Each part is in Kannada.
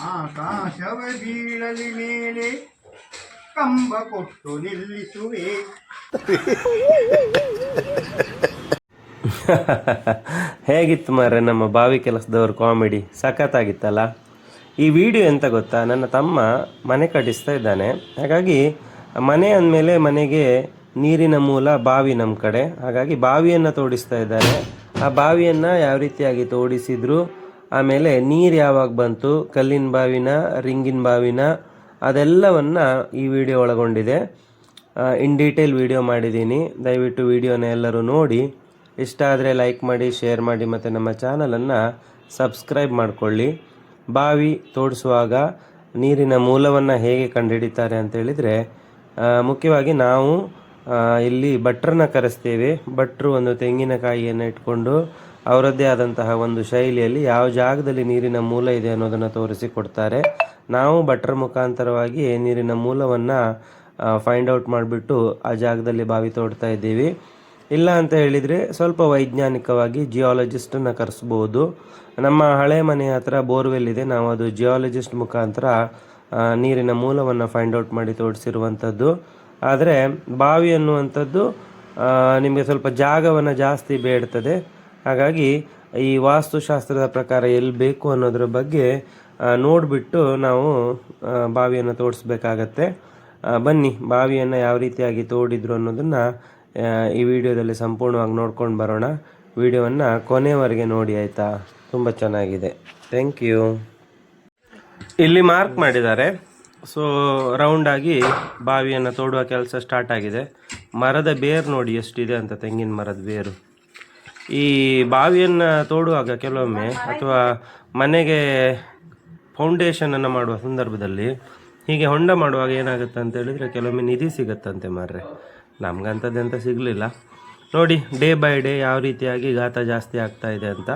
ಆಕಾಶವ ಬೀಳಲಿ ಮೇಲೆ ಕಂಬ ಕೊಟ್ಟು ನಿಲ್ಲಿಸುವೆ. ಹೇಗಿತ್ತು ಮಾರ್ರೆ ನಮ್ಮ ಬಾವಿ ಕೆಲಸದವ್ರ ಕಾಮಿಡಿ? ಸಖತ್ತಾಗಿತ್ತಲ್ಲ? ಈ ವಿಡಿಯೋ ಎಂತ ಗೊತ್ತಾ? ನನ್ನ ತಮ್ಮ ಮನೆ ಕಟ್ಟಿಸ್ತಾ ಇದ್ದಾನೆ. ಹಾಗಾಗಿ ಮನೆ ಅಂದಮೇಲೆ ಮನೆಗೆ ನೀರಿನ ಮೂಲ ಬಾವಿ ನಮ್ಮ ಕಡೆ. ಹಾಗಾಗಿ ಬಾವಿಯನ್ನು ತೋಡಿಸ್ತಾ ಇದ್ದಾರೆ ಆ ಬಾವಿಯನ್ನು ಯಾವ ರೀತಿಯಾಗಿ ತೋಡಿಸಿದ್ರು? ಆಮೇಲೆ ನೀರು ಯಾವಾಗ ಬಂತು, ಕಲ್ಲಿನ ಬಾವಿನ, ರಿಂಗಿನ ಬಾವಿನ, ಅದೆಲ್ಲವನ್ನು ಈ ವಿಡಿಯೋ ಒಳಗೊಂಡಿದೆ. ಇನ್ ಡೀಟೇಲ್ ವಿಡಿಯೋ ಮಾಡಿದ್ದೀನಿ. ದಯವಿಟ್ಟು ವಿಡಿಯೋನ ಎಲ್ಲರೂ ನೋಡಿ. ಇಷ್ಟ ಆದರೆ ಲೈಕ್ ಮಾಡಿ ಶೇರ್ ಮಾಡಿ ಮತ್ತು ನಮ್ಮ ಚಾನಲನ್ನು ಸಬ್ಸ್ಕ್ರೈಬ್ ಮಾಡಿಕೊಳ್ಳಿ. ಬಾವಿ ತೋಡಿಸುವಾಗ ನೀರಿನ ಮೂಲವನ್ನು ಹೇಗೆ ಕಂಡುಹಿಡಿತಾರೆ ಅಂತ ಹೇಳಿದರೆ ಮುಖ್ಯವಾಗಿ ನಾವು ಇಲ್ಲಿ ಭಟ್ರನ್ನ ಕರೆಸ್ತೇವೆ. ಭಟ್ರು ಒಂದು ತೆಂಗಿನಕಾಯಿಯನ್ನು ಇಟ್ಕೊಂಡು ಅವರದ್ದೇ ಆದಂತಹ ಒಂದು ಶೈಲಿಯಲ್ಲಿ ಯಾವ ಜಾಗದಲ್ಲಿ ನೀರಿನ ಮೂಲ ಇದೆ ಅನ್ನೋದನ್ನು ತೋರಿಸಿಕೊಡ್ತಾರೆ. ನಾವು ಭಟ್ರ ಮುಖಾಂತರವಾಗಿ ನೀರಿನ ಮೂಲವನ್ನು ಫೈಂಡ್ ಔಟ್ ಮಾಡಿಬಿಟ್ಟು ಆ ಜಾಗದಲ್ಲಿ ಬಾವಿ ತೋಡ್ತಾ ಇದ್ದೀವಿ. ಇಲ್ಲ ಅಂತ ಹೇಳಿದರೆ ಸ್ವಲ್ಪ ವೈಜ್ಞಾನಿಕವಾಗಿ ಜಿಯಾಲಜಿಸ್ಟನ್ನು ಕರೆಸ್ಬೋದು. ನಮ್ಮ ಹಳೆ ಮನೆ ಹತ್ರ ಬೋರ್ವೆಲ್ ಇದೆ. ನಾವು ಅದು ಜಿಯಾಲಜಿಸ್ಟ್ ಮುಖಾಂತರ ನೀರಿನ ಮೂಲವನ್ನು ಫೈಂಡ್ ಔಟ್ ಮಾಡಿ ತೋಡಿಸಿರುವಂಥದ್ದು ಆದರೆ ಬಾವಿ ಅನ್ನುವಂಥದ್ದು ನಿಮಗೆ ಸ್ವಲ್ಪ ಜಾಗವನ್ನು ಜಾಸ್ತಿ ಬೇಡ್ತದೆ. ಹಾಗಾಗಿ ಈ ವಾಸ್ತುಶಾಸ್ತ್ರದ ಪ್ರಕಾರ ಎಲ್ಲಿ ಬೇಕು ಅನ್ನೋದ್ರ ಬಗ್ಗೆ ನೋಡಿಬಿಟ್ಟು ನಾವು ಬಾವಿಯನ್ನು ತೋಡಿಸ್ಬೇಕಾಗತ್ತೆ ಬನ್ನಿ, ಬಾವಿಯನ್ನು ಯಾವ ರೀತಿಯಾಗಿ ತೋಡಿದ್ರು ಅನ್ನೋದನ್ನು ಈ ವಿಡಿಯೋದಲ್ಲಿ ಸಂಪೂರ್ಣವಾಗಿ ನೋಡ್ಕೊಂಡು ಬರೋಣ. ವಿಡಿಯೋವನ್ನು ಕೊನೆಯವರೆಗೆ ನೋಡಿ, ಆಯಿತಾ? ತುಂಬ ಚೆನ್ನಾಗಿದೆ. ಥ್ಯಾಂಕ್ ಯು ಇಲ್ಲಿ ಮಾರ್ಕ್ ಮಾಡಿದ್ದಾರೆ. ಸೊ ರೌಂಡಾಗಿ ಬಾವಿಯನ್ನು ತೋಡುವ ಕೆಲಸ ಸ್ಟಾರ್ಟ್ ಆಗಿದೆ. ಮರದ ಬೇರು ನೋಡಿ ಎಷ್ಟಿದೆ ಅಂತ ತೆಂಗಿನ ಮರದ ಬೇರು. ಈ ಬಾವಿಯನ್ನು ತೋಡುವಾಗ ಕೆಲವೊಮ್ಮೆ ಅಥವಾ ಮನೆಗೆ ಫೌಂಡೇಶನನ್ನು ಮಾಡುವ ಸಂದರ್ಭದಲ್ಲಿ ಹೀಗೆ ಹೊಂಡ ಮಾಡುವಾಗ ಏನಾಗುತ್ತೆ ಅಂತ ಹೇಳಿದ್ರೆ ಕೆಲವೊಮ್ಮೆ ನಿಧಿ ಸಿಗತ್ತಂತೆ ಮಾರ್ರೆ. ನಮ್ಗಂಥದ್ದೆಂತ ಸಿಗಲಿಲ್ಲ. ನೋಡಿ ಡೇ ಬೈ ಡೇ ಯಾವ ರೀತಿಯಾಗಿ ಗಾತ ಜಾಸ್ತಿ ಆಗ್ತಾ ಇದೆ ಅಂತ.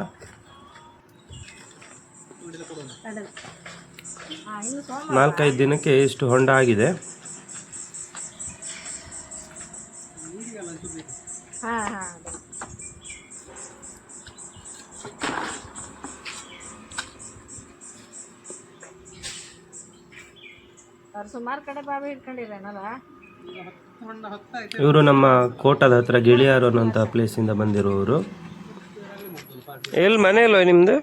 ನಾಲ್ಕೈದು ದಿನಕ್ಕೆ ಇಷ್ಟು ಹೊಂಡ ಆಗಿದೆ. ಅವ್ರು ಸುಮಾರು ಕಡೆ ಬಾವಿ ಹಿಡ್ಕೊಂಡಿರೇನಲ್ಲ ಇವರು ನಮ್ಮ ಕೋಟದ ಹತ್ರ ಗಿಳಿಯಾರು ಅನ್ನೋಂಥ ಪ್ಲೇಸಿಂದ ಬಂದಿರುವವರು ಎಲ್ಲಿ ಮನೆ ಇಲ್ವ ನಿಮ್ದು?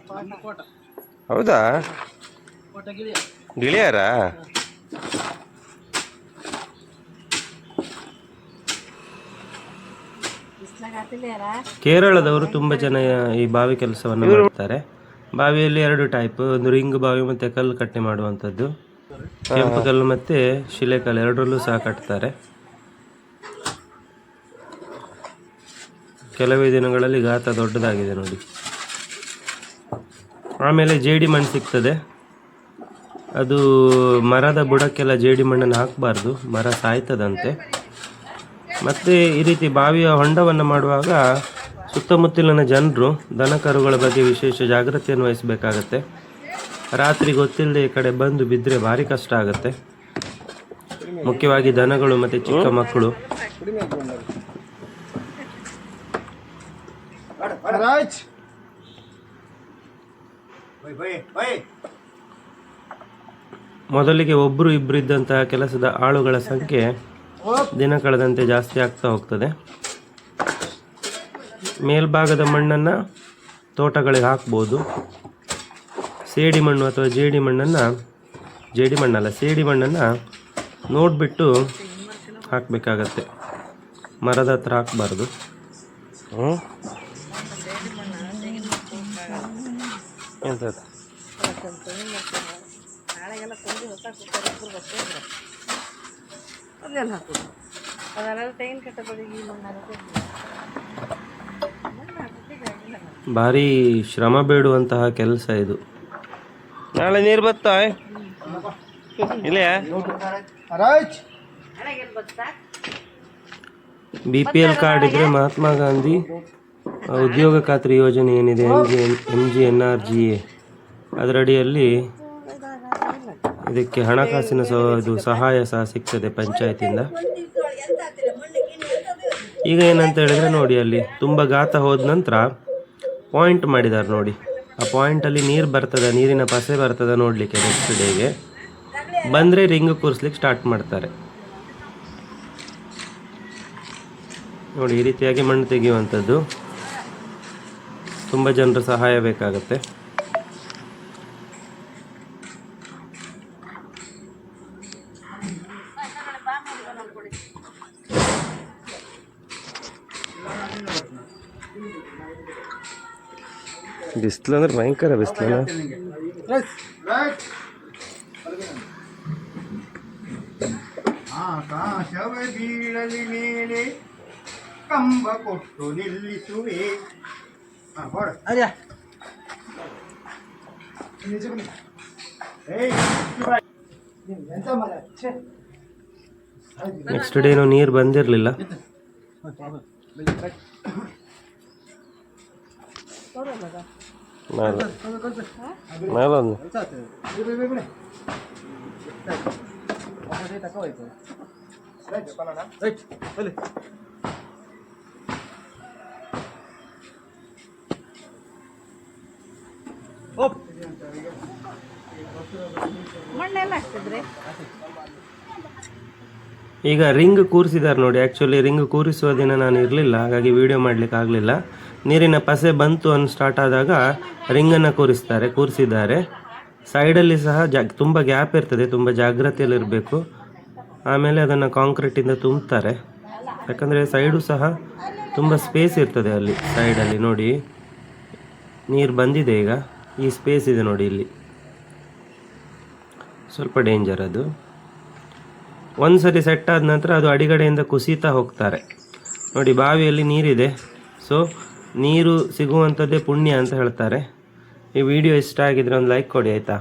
ಹೌದಾ? ಗಿಳಿಯಾರ? ಕೇರಳದವರು ತುಂಬ ಜನ ಈ ಬಾವಿ ಕೆಲಸವನ್ನು ಮಾಡ್ತಾರೆ. ಬಾವಿಯಲ್ಲಿ ಎರಡು ಟೈಪ್ ಒಂದು ರಿಂಗ್ ಬಾವಿ ಮತ್ತೆ ಕಲ್ಲು ಕಟ್ಟೆ ಮಾಡುವಂಥದ್ದು ಕೆಂಪು ಕಲ್ಲು ಮತ್ತೆ ಶಿಲೆಕಲ್ಲು ಎರಡರಲ್ಲೂ ಸಹ ಕಟ್ತಾರೆ. ಕೆಲವೇ ದಿನಗಳಲ್ಲಿ ಗಾತ ದೊಡ್ಡದಾಗಿದೆ ನೋಡಿ. ಆಮೇಲೆ ಜೇಡಿ ಮಣ್ಣು ಸಿಗ್ತದೆ. ಅದು ಮರದ ಬುಡಕ್ಕೆಲ್ಲ ಜೇಡಿ ಮಣ್ಣನ್ನು ಹಾಕಬಾರ್ದು, ಮರ ಸಾಯ್ತದಂತೆ. ಮತ್ತು ಈ ರೀತಿ ಬಾವಿಯ ಹೊಂಡವನ್ನು ಮಾಡುವಾಗ ಸುತ್ತಮುತ್ತಲಿನ ಜನರು ದನ ಕರುಗಳ ಬಗ್ಗೆ ವಿಶೇಷ ಜಾಗ್ರತೆಯನ್ನು ವಹಿಸಬೇಕಾಗತ್ತೆ. ರಾತ್ರಿ ಗೊತ್ತಿಲ್ಲದೆ ಈ ಕಡೆ ಬಂದು ಬಿದ್ದರೆ ಭಾರಿ ಕಷ್ಟ ಆಗುತ್ತೆ. ಮುಖ್ಯವಾಗಿ ದನಗಳು ಮತ್ತು ಚಿಕ್ಕ ಮಕ್ಕಳು. ಮೊದಲಿಗೆ ಒಬ್ಬರು ಇಬ್ಬರು ಇದ್ದಂತಹ ಕೆಲಸದ ಆಳುಗಳ ಸಂಖ್ಯೆ ದಿನ ಕಳೆದಂತೆ ಜಾಸ್ತಿ ಆಗ್ತಾ ಹೋಗ್ತದೆ. ಮೇಲ್ಭಾಗದ ಮಣ್ಣನ್ನು ತೋಟಗಳಿಗೆ ಹಾಕ್ಬೋದು. ಸೇಡಿ ಮಣ್ಣು ಅಥವಾ ಜೇಡಿ ಮಣ್ಣನ್ನು, ಜೇಡಿ ಮಣ್ಣಲ್ಲ, ಸೇಡಿ ಮಣ್ಣನ್ನು ನೋಡಿಬಿಟ್ಟು ಹಾಕಬೇಕಾಗತ್ತೆ. ಮರದ ಹತ್ರ ಹಾಕಬಾರ್ದು. ಭಾರಿ ಶ್ರಮ ಬೇಡುವಂತಹ ಕೆಲಸ ಇದು. ನಾಳೆ ನೀರು ಬತ್ತ? ಇಲ್ಲ? ಬಿ ಪಿ ಎಲ್ ಕಾರ್ಡ್ ಇದ್ರೆ ಮಹಾತ್ಮ ಗಾಂಧಿ ಉದ್ಯೋಗ ಖಾತ್ರಿ ಯೋಜನೆ ಏನಿದೆ? M G M G N R G A ಅದರಡಿಯಲ್ಲಿ ಇದಕ್ಕೆ ಹಣಕಾಸಿನ ಸಹ ಇದು ಸಹಾಯ ಸಹ ಸಿಗ್ತದೆ ಪಂಚಾಯತಿಂದ. ಈಗ ಏನಂತ ಹೇಳಿದ್ರೆ ನೋಡಿ ಅಲ್ಲಿ ತುಂಬ ಗಾತ ಹೋದ ನಂತರ ಪಾಯಿಂಟ್ ಮಾಡಿದ್ದಾರೆ ನೋಡಿ. ಆ ಪಾಯಿಂಟಲ್ಲಿ ನೀರು ಬರ್ತದ, ನೀರಿನ ಪಸೆ ಬರ್ತದ ನೋಡಲಿಕ್ಕೆ ನೆಕ್ಸ್ಟ್ ಡೇಗೆ ಬಂದರೆ ರಿಂಗ್ ಕೂರಿಸ್ಲಿಕ್ಕೆ ಸ್ಟಾರ್ಟ್ ಮಾಡ್ತಾರೆ. ನೋಡಿ, ಈ ರೀತಿಯಾಗಿ ಮಣ್ಣು ತೆಗೆಯುವಂಥದ್ದು. ತುಂಬ ಜನರ ಸಹಾಯ ಬೇಕಾಗುತ್ತೆ. ಬಿಸಿಲು ಅಂದ್ರೆ ಭಯಂಕರ ಬಿಸಿಲು ಆಕಾಶವೇ ಬೀಳಲಿ ಮೇಲೆ ಕಂಬ ಕೊಟ್ಟು ನಿಲ್ಲಿಸುವೆ. ನೆಕ್ಸ್ಟ್ ಡೇನು ನೀರು ಬಂದಿರಲಿಲ್ಲ. ಈಗ ರಿಂಗ್ ಕೂರಿಸಿದ್ದಾರೆ ನೋಡಿ. ಆ್ಯಕ್ಚುಲಿ ರಿಂಗ್ ಕೂರಿಸುವ ದಿನ ನಾನು ಇರಲಿಲ್ಲ ಹಾಗಾಗಿ ವಿಡಿಯೋ ಮಾಡಲಿಕ್ಕೆ ಆಗಲಿಲ್ಲ ನೀರಿನ ಪಸೆ ಬಂತು ಅನ್ನು ಸ್ಟಾರ್ಟ್ ಆದಾಗ ರಿಂಗನ್ನು ಕೂರಿಸ್ತಾರೆ, ಕೂರಿಸಿದ್ದಾರೆ. ಸೈಡಲ್ಲಿ ಸಹ ಜಾ, ತುಂಬ ಗ್ಯಾಪ್ ಇರ್ತದೆ, ತುಂಬ ಜಾಗ್ರತೆಯಲ್ಲಿರಬೇಕು ಆಮೇಲೆ ಅದನ್ನು ಕಾಂಕ್ರೀಟಿಂದ ತುಂಬ್ತಾರೆ. ಯಾಕಂದರೆ ಸೈಡು ಸಹ ತುಂಬ ಸ್ಪೇಸ್ ಇರ್ತದೆ ಅಲ್ಲಿ ಸೈಡಲ್ಲಿ ನೋಡಿ. ನೀರು ಬಂದಿದೆ ಈಗ, ಈ ಸ್ಪೇಸ್ ಇದೆ ನೋಡಿ ಇಲ್ಲಿ. ಸ್ವಲ್ಪ ಡೇಂಜರ್ ಅದು. ಒಂದು ಸರಿ ಸೆಟ್ ಆದ ನಂತರ ಅದು ಅಡಿಗಡೆಯಿಂದ ಕುಸಿತಾ ಹೋಗ್ತಾರೆ. ನೋಡಿ, ಬಾವಿಯಲ್ಲಿ ನೀರಿದೆ. ಸೊ ನೀರು ಸಿಗುವಂಥದ್ದೇ ಪುಣ್ಯ ಅಂತ ಹೇಳ್ತಾರೆ. ಈ ವಿಡಿಯೋ ಇಷ್ಟ ಆಗಿದ್ರೆ ಒಂದು ಲೈಕ್ ಕೊಡಿ ಆಯಿತಾ?